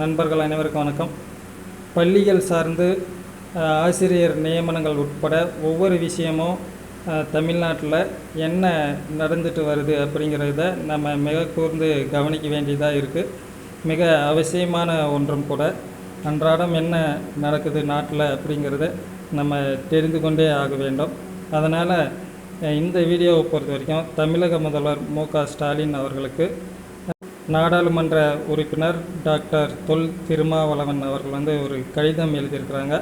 நண்பர்கள் அனைவருக்கும் வணக்கம். பள்ளிகள் சார்ந்து ஆசிரியர் நியமனங்கள் உட்பட ஒவ்வொரு விஷயமும் தமிழ்நாட்டில் என்ன நடந்துட்டு வருது அப்படிங்கிறத நம்ம மிக கூர்ந்து கவனிக்க வேண்டியதாக இருக்குது மிக அவசியமான ஒன்றும் கூட. அன்றாடம் என்ன நடக்குது நாட்டில் அப்படிங்கிறத நம்ம தெரிந்து கொண்டே ஆக வேண்டும். அதனால் இந்த வீடியோவை பொறுத்த வரைக்கும் தமிழக முதல்வர் மு க ஸ்டாலின் அவர்களுக்கு நாடாளுமன்ற உறுப்பினர் டாக்டர் தொல் திருமாவளவன் அவர்கள் வந்து ஒரு கடிதம் எழுதியிருக்கிறாங்க.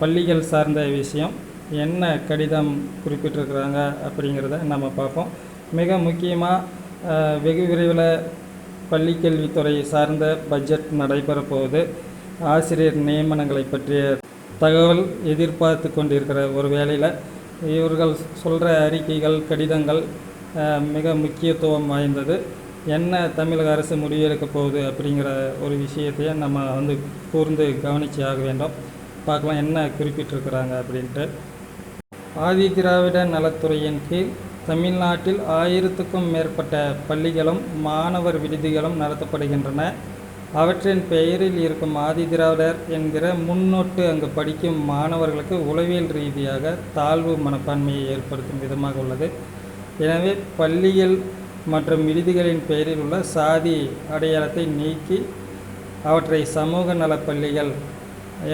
பள்ளிகள் சார்ந்த விஷயம் என்ன கடிதம் குறிப்பிட்டிருக்கிறாங்க அப்படிங்கிறத நம்ம பார்ப்போம். மிக முக்கியமாக வெகு விரைவில் பள்ளிக்கல்வித்துறை சார்ந்த பட்ஜெட் நடைபெற போகுது. ஆசிரியர் நியமனங்களை பற்றிய தகவல் எதிர்பார்த்து கொண்டிருக்கிற ஒரு வேளையில் இவர்கள் சொல்கிற அறிக்கைகள் கடிதங்கள் மிக முக்கியத்துவம் வாய்ந்தது. என்ன தமிழக அரசு முடிவெடுக்க போகுது அப்படிங்கிற ஒரு விஷயத்தையே நம்ம வந்து கூர்ந்து கவனிச்சு ஆக வேண்டும். பார்க்கலாம் என்ன குறிப்பிட்டிருக்கிறாங்க அப்படின்ட்டு. ஆதி திராவிட நலத்துறையின் கீழ் தமிழ்நாட்டில் ஆயிரத்துக்கும் மேற்பட்ட பள்ளிகளும் மாணவர் விடுதிகளும் நடத்தப்படுகின்றன. அவற்றின் பெயரில் இருக்கும் ஆதி திராவிடர் என்கிற முன்னோட்டு அங்கு படிக்கும் மாணவர்களுக்கு உளவியல் ரீதியாக தாழ்வு மனப்பான்மையை ஏற்படுத்தும் விதமாக உள்ளது. எனவே பள்ளியில் மற்றும் விடுதிகளின் பெயரில் உள்ள சாதி அடையாளத்தை நீக்கி அவற்றை சமூக நலப் பள்ளிகள்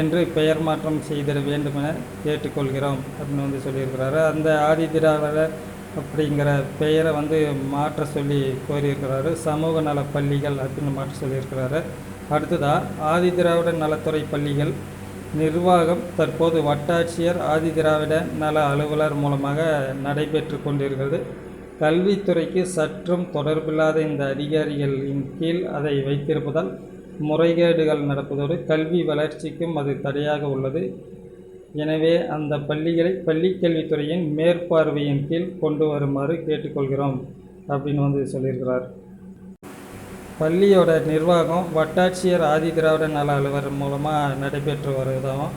என்று பெயர் மாற்றம் செய்திட வேண்டும் என கேட்டுக்கொள்கிறோம் அப்படின்னு வந்து சொல்லியிருக்கிறாரு. அந்த ஆதி திராவிடர் அப்படிங்கிற பெயரை வந்து மாற்ற சொல்லி கோரியிருக்கிறாரு. சமூக நல பள்ளிகள் அப்படின்னு மாற்ற சொல்லியிருக்கிறாரு. அடுத்ததாக ஆதி திராவிட நலத்துறை பள்ளிகள் நிர்வாகம் தற்போது வட்டாட்சியர் ஆதி திராவிட நல அலுவலர் மூலமாக நடைபெற்று கொண்டிருக்கிறது. கல்வித்துறைக்கு சற்றும் தொடர்பில்லாத இந்த அதிகாரிகளின் கீழ் அதை வைத்திருப்பதால் முறைகேடுகள் நடப்பதோடு கல்வி வளர்ச்சிக்கும் அது தடையாக உள்ளது. எனவே அந்த பள்ளிகளை பள்ளிக்கல்வித்துறையின் மேற்பார்வையின் கீழ் கொண்டு வருமாறு கேட்டுக்கொள்கிறோம் அப்படின்னு வந்து சொல்லியிருக்கிறார். பள்ளியோட நிர்வாகம் வட்டாட்சியர் ஆதி திராவிட நல அலுவலர் மூலமாக நடைபெற்று வருவதாகவும்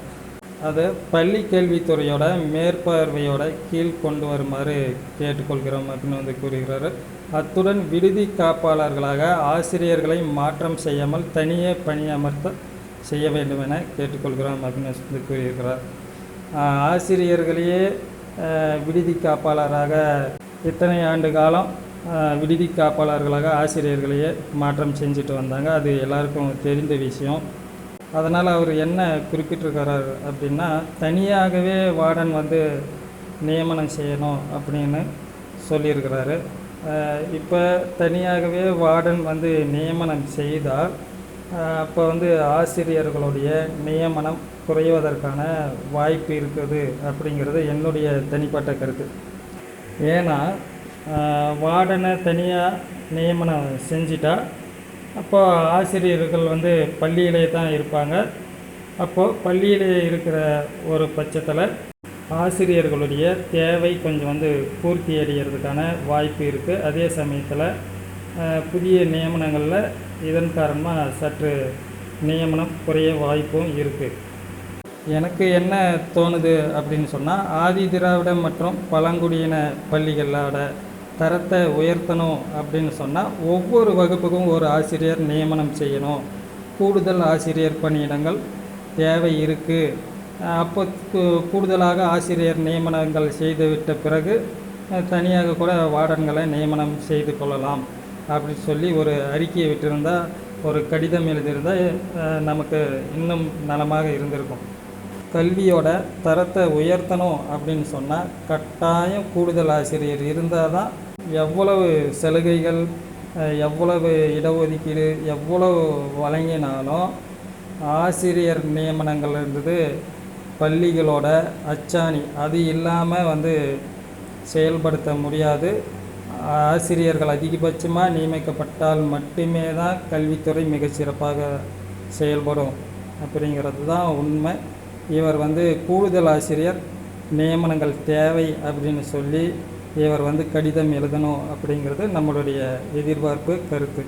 அது பள்ளி கல்வித்துறையோட மேற்பார்வையோட கீழ் கொண்டு வருமாறு கேட்டுக்கொள்கிறோம் அப்படின்னு வந்து கூறுகிறாரு. அத்துடன் விடுதி காப்பாளர்களாக ஆசிரியர்களை மாற்றம் செய்யாமல் தனியே பணியமர்த்த செய்ய வேண்டும் என கேட்டுக்கொள்கிறோம் அப்படின்னு வந்து கூறியிருக்கிறார். ஆசிரியர்களையே விடுதி காப்பாளராக இத்தனை ஆண்டு காலம் விடுதி காப்பாளர்களாக ஆசிரியர்களையே மாற்றம் செஞ்சுட்டு வந்தாங்க. அது எல்லாருக்கும் தெரிந்த விஷயம். அதனால் அவர் என்ன குறிப்பிட்டிருக்கிறார் அப்படின்னா தனியாகவே வார்டன் வந்து நியமனம் செய்யணும் அப்படின்னு சொல்லியிருக்கிறாரு. இப்போ தனியாகவே வார்டன் வந்து நியமனம் செய்தால் அப்போ வந்து ஆசிரியர்களுடைய நியமனம் குறைவதற்கான வாய்ப்பு இருக்குது அப்படிங்கிறது என்னுடைய தனிப்பட்ட கருத்து. ஏன்னா வார்டனை தனியாக நியமனம் செஞ்சிட்டா அப்போ ஆசிரியர்கள் வந்து பள்ளியிலே தான் இருப்பாங்க. அப்போது பள்ளியிலே இருக்கிற ஒரு பட்சத்தில் ஆசிரியர்களுடைய தேவை கொஞ்சம் வந்து பூர்த்தி அடைகிறதுக்கான வாய்ப்பு இருக்குது அதே சமயத்தில் புதிய நியமனங்களில் இதன் காரணமாக சற்று நியமனம் குறைய வாய்ப்பும் இருக்குது எனக்கு என்ன தோணுது அப்படின்னு சொன்னால் ஆதி திராவிட மற்றும் பழங்குடியின பள்ளிகளோட தரத்தை உயர்த்தணும் அப்படின்னு சொன்னால் ஒவ்வொரு வகுப்புக்கும் ஒரு ஆசிரியர் நியமனம் செய்யணும். கூடுதல் ஆசிரியர் பணியிடங்கள் தேவை இருக்குது அப்போ கூடுதலாக ஆசிரியர் நியமனங்கள் செய்துவிட்ட பிறகு தனியாக கூட வார்டன்களை நியமனம் செய்து கொள்ளலாம். அப்படின்னு சொல்லி ஒரு அறிக்கையை விட்டிருந்தால் ஒரு கடிதம் எழுதியிருந்தால் நமக்கு இன்னும் நலமாக இருந்திருக்கும். கல்வியோட தரத்தை உயர்த்தணும் அப்படின்னு சொன்னால் கட்டாயம் கூடுதல் ஆசிரியர் இருந்தால் தான் எவ்வளவு சலுகைகள் எவ்வளவு இடஒதுக்கீடு எவ்வளவு வழங்கினாலும் ஆசிரியர் நியமனங்கள் இருந்தது பள்ளிகளோட அச்சாணி. அது இல்லாமல் வந்து செயல்படுத்த முடியாது. ஆசிரியர்கள் அதிகபட்சமாக நியமிக்கப்பட்டால் மட்டுமே தான் கல்வித்துறை மிகச்சிறப்பாக செயல்படும் அப்படிங்கிறது தான் உண்மை. இவர் வந்து கூடுதல் ஆசிரியர் நியமனங்கள் தேவை அப்படின்னு சொல்லி இவர் வந்து கடிதம் எழுதணும் அப்படிங்கிறது நம்மளுடைய எதிர்பார்ப்பு கருத்து.